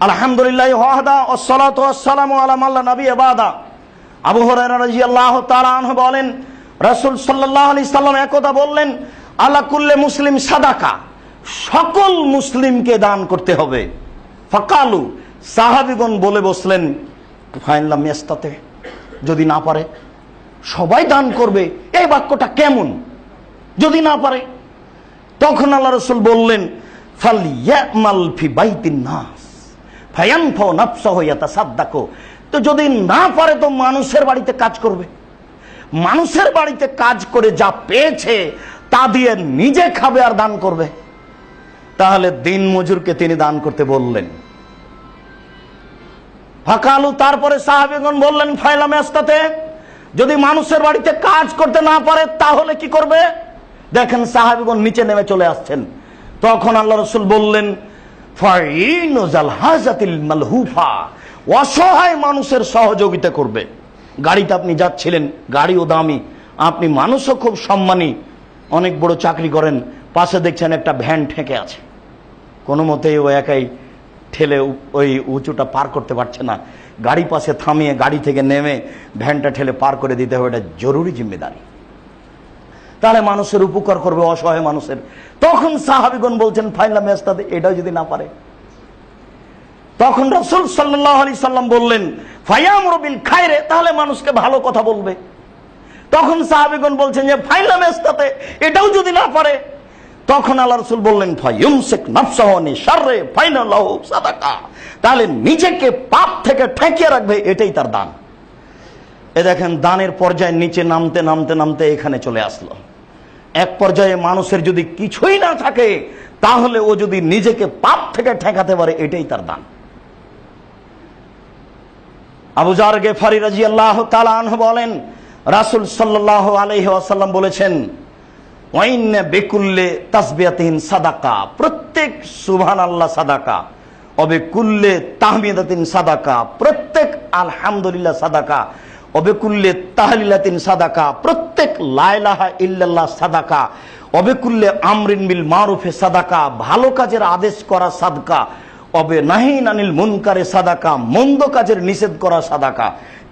আলহামদুলিল্লাহ বলেন সাল্লাম একদা বললেন মুসলিম সকল মুসলিমকে দান করতে হবে। বলে বসলেন যদি না পারে, সবাই দান করবে। এই বাক্যটা কেমন? যদি না পারে, তখন আল্লাহ রসুল বললেন, ফাল ইয়ামাল বাইতিন নাস। তো যদি না পারে তো মানুষের বাড়িতে কাজ করবে। মানুষের বাড়িতে কাজ করে যা পেয়েছে, তা দিয়ে নিজে খাবে আর দান করবে। তাহলে দিন মজুরকে তিনি দান করতে বললেন। ফাঁকালু, তারপরে সাহাবেগণ বললেন, ফাইলাম আস্তাতে, যদি মানুষের বাড়িতে কাজ করতে না পারে, তাহলে কি করবে? দেখেন সাহাবিগণ নিচে নেমে চলে আসছেন। তখন আল্লাহ রসুল বললেন অসহায় মানুষের সহযোগিতা করবে। গাড়িতে আপনি যাচ্ছিলেন, গাড়িও দামি। আপনি মানুষও খুব সম্মানী। অনেক বড় চাকরি করেন, পাশে দেখছেন একটা ভ্যান ঠেকে আছে। কোনো মতেই ও একাই ঠেলে ওই উঁচুটা পার করতে পারছে না। গাড়ি পাশে থামিয়ে, গাড়ি থেকে নেমে ভ্যানটা ঠেলে পার করে দিতে হবে, এটা জরুরি জিম্মেদারি। তাহলে মানুষের উপকার করবে, অসহায় মানুষের। তখন সাহাবিগণ বলছেন, ফাইনাল মেস্তাদে এটাও যদি না পারে। তখন রসুল সাল্লাহ আলি সাল্লাম বললেন ফায়াম রবিল খায়রে তাহলে মানুষকে ভালো কথা বলবে। তখন সাহাবিগণ বলছেন যে, ফাইনাল মেস্তাতে এটাও যদি না পারে। তখন আল্লাহ রসুল বললেন তাহলে নিজেকে পাপ থেকে ঠেকিয়ে রাখবে, এটাই তার দান। এ দেখেন, দানের পর্যায়ে নিচে নামতে নামতে নামতে এখানে চলে আসলো। এক পর্যায়ে মানুষের যদি কিছুই না থাকে, তাহলে ও যদি নিজেকে পাপ থেকে ঠেকাতে পারে, এটাই তার দান। আবু জার গেফারি রাজি আল্লাহ তালান বলেন, রাসুল সাল্লাহ আলহি বলেছেন ওয়াইন বেকুল্লে সাদাকা। প্রত্যেক সুবহান আল্লাহ সাদাকা, অবে কুল্লে তাহমিদাতিন সাদাকা। প্রত্যেক আলহামদুলিল্লাহ সাদাকা। অবে কুল্লে তাহলিলাতিন সাদাকা, প্রত্যেক লাইলাহা ইল্লাল্লাহ সাদাকা অবে কুল্লে আমরিন বিল মারুফে সাদাকা, ভালো কাজের আদেশ করা সাদকা, অবে নাহিন আনিল মুনকারে সাদাকা, মন্দ কাজের নিষেধ করা সাদাকা।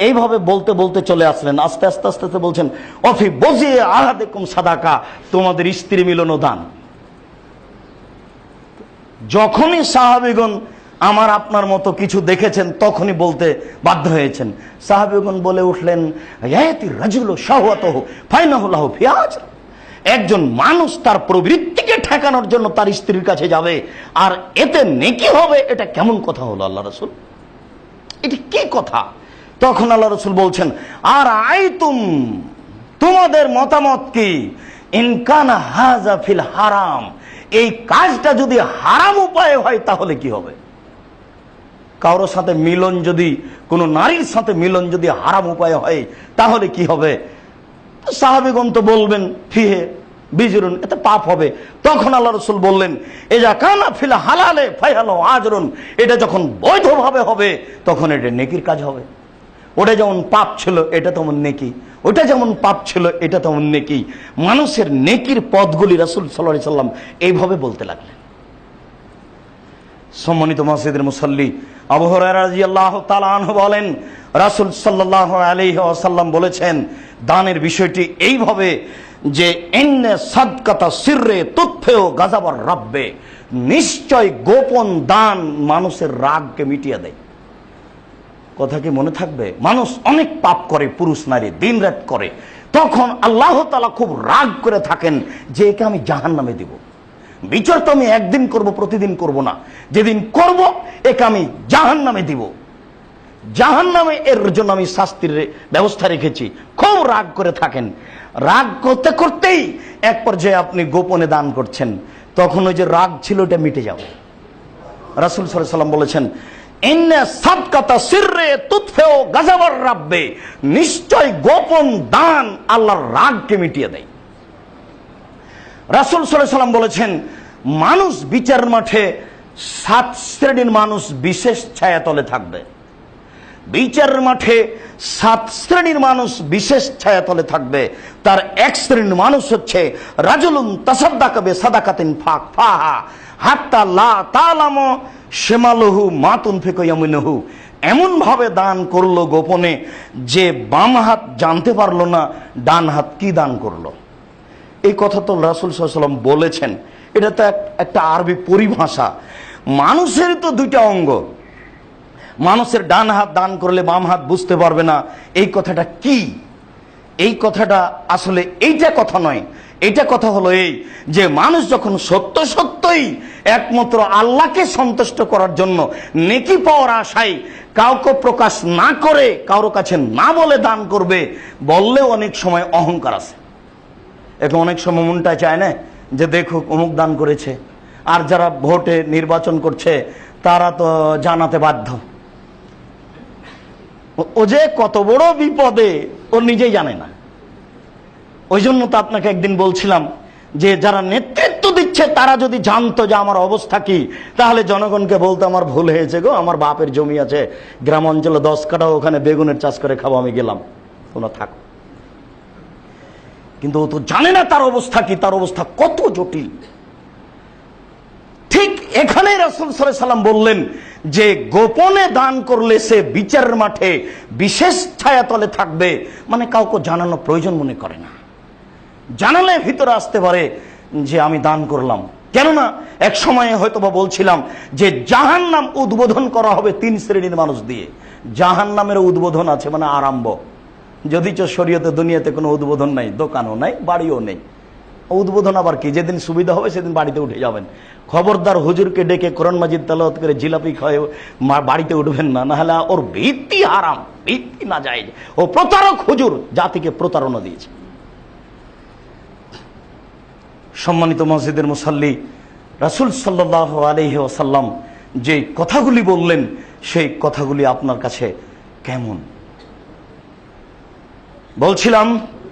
এইভাবে বলতে বলতে চলে আসলেন, আস্তে আস্তে আস্তে আস্তে বলছেন, অফি বজিয়ে আহাদেকুম সাদাকা, তোমাদের স্ত্রী মিলন দান। যখনই সাহাবিগণ আমার আপনার মতো কিছু দেখেছেন তখনই বলতে বাধ্য হয়েছেন। সাহাবিগণ বলে উঠলেন রাজুল ফিয়াজ একজন মানুষ তার প্রবৃত্তিকে ঠেকানোর জন্য তার স্ত্রীর কাছে যাবে, আর এতে নেকি হবে, এটা কেমন কথা হলো আল্লাহ রসুল? এটি কি কথা? তখন আল্লাহ রসুল বলছেন, আর আইতুম, তোমাদের মতামত কি? ইনকানা হাজা ফিল হারাম। এই কাজটা যদি হারাম উপায়ে হয়, তাহলে কি হবে? কারোর সাথে মিলন যদি, কোনো নারীর সাথে মিলন যদি হারাম উপায় হয়, তাহলে কি হবে? সাহাবিগণ তো বলবেন, ফিহে, বিজরুন, এতে পাপ হবে। তখন আল্লাহ রসুল বললেন এ যা কানা ফিলা হালালে ফাইহালো আজরুন এটা যখন বৈধভাবে হবে, তখন এটা নেকির কাজ হবে। ওটা যেমন পাপ ছিল, এটা তেমন নেকি। ওটা যেমন পাপ ছিল, এটা তেমন নেকি। মানুষের নেকির পদগুলি রাসুল সাল্লাহ সাল্লাম এইভাবে বলতে লাগলেন। সম্মানিত মসজিদের মুসল্লি বলেন, রাসুল সাল্লাহ আসাল্লাম বলেছেন, দানের বিষয়টি এইভাবে যে এন্নে সাদকাতা সিররে তথ্যেও গাজাবার রাব্বে নিশ্চয় গোপন দান মানুষের রাগকে মিটিয়ে দেয়। কথা কি মনে থাকবে? মানুষ অনেক পাপ করে, পুরুষ নারী, দিন রাত করে। তখন আল্লাহ তালা খুব রাগ করে থাকেন যে, একে আমি জাহান নামে দিব। বিচার তো আমি একদিন করব, প্রতিদিন করব না। যেদিন করব, একে আমি জাহান নামে দিব। জাহান নামে এর জন্য আমি শাস্তির ব্যবস্থা রেখেছি। খুব রাগ করে থাকেন। রাগ করতে করতেই এক পর্যায়ে আপনি গোপনে দান করছেন। তখন ওই যে রাগ ছিল, ওটা মিটে যাবে। রাসুল সাল্লাম বলেছেন নিশ্চয় গোপন দান আল্লাহর রাগকে মিটিয়ে দেয়। রাসুল সাল্লাম বলেছেন, মানুষ বিচার মাঠে সাত শ্রেণির মানুষ বিশেষ ছায়াতলে থাকবে। বিচারের মাঠে সাত শ্রেণির মানুষ বিশেষ ছায়াতলে থাকবে। তার এক শ্রেণির মানুষ হচ্ছে রাজুলুন তাসাদ্দাকাবে সাদাকাতিন ফাক ফাহা, হাত্তা লা তালাম সেমালহু মাতুন ফেকয়ামিনহু এমন ভাবে দান করল গোপনে, যে বাম হাত জানতে পারল না, ডান হাত কি দান করল? এই কথা তো রাসুল সাল্লাম বলেছেন। এটা তো এক- একটা আরবি পরিভাষা। মানুষের তো দুইটা অঙ্গ। মানুষের ডান হাত দান করলে বাম হাত বুঝতে পারবে না, এই কথাটা কি? এই কথাটা আসলে এইটা কথা নয়। এটা কথা হলো এই যে মানুষ যখন সত্য সত্যই একমাত্র আল্লাহকে সন্তুষ্ট করার জন্য নেকি পাওয়ার আশায় কাউকে প্রকাশ না করে, কারও কাছে না বলে দান করবে, বললেও অনেক সময় অহংকার আছে। এখন অনেক সময় মনটা চায় না যে দেখুক, অমুক দান করেছে। আর যারা ভোটে নির্বাচন করছে, তারা তো জানাতে বাধ্য। ও- যে কত বড় বিপদে, ও নিজেই জানে না। ওই জন্য তো আপনাকে একদিন বলছিলাম যে, যারা নেতৃত্ব দিচ্ছে, তারা যদি জানতো যে আমার অবস্থা কি, তাহলে জনগণকে বলতো আমার ভুল হয়েছে গো, আমার বাপের জমি আছে, গ্রাম অঞ্চলে দশ কাটা ওখানে বেগুনের চাষ করে খাব, আমি গেলাম। কোনো থাক কিন্তু ও তো জানে না তার অবস্থা কি, তার অবস্থা কত জটিল। ঠিক এখানে রাসুল সাল্লাম বললেন যে, গোপনে দান করলে সে বিচারের মাঠে বিশেষ ছায়াতলে থাকবে মানে কাউকে জানানো প্রয়োজন মনে করে না। জানালে ভিতরে আসতে পারে যে, আমি দান করলাম। কেননা, এক সময়ে হয়তো বা বলছিলাম যে জাহান নাম উদ্বোধন করা হবে তিন শ্রেণির মানুষ দিয়ে। জাহান নামের উদ্বোধন আছে মানে আরম্ভ। যদিচ শরীয়তে দুনিয়াতে কোনো উদ্বোধন নাই, দোকানও নাই, বাড়িও নেই। উদ্বোধন আবার কি? যেদিন সুবিধা হবে সেদিন বাড়িতে উঠে যাবেন। খবরদার হুজুরকে ডেকে কোরআন মাজিদ তালাওয়াত করে জিলাপি খায় বাড়িতে উঠবেন না নাহলে ওর ভিত্তি হারাম ভিত্তি না যায় ও প্রতারক হুজুর, জাতিকে প্রতারণা দিয়েছে। সম্মানিত মসজিদের মুসাল্লি, রাসুল সাল্লাহ আলহি ওসাল্লাম যে কথাগুলি বললেন, সেই কথাগুলি আপনার কাছে কেমন? বলছিলাম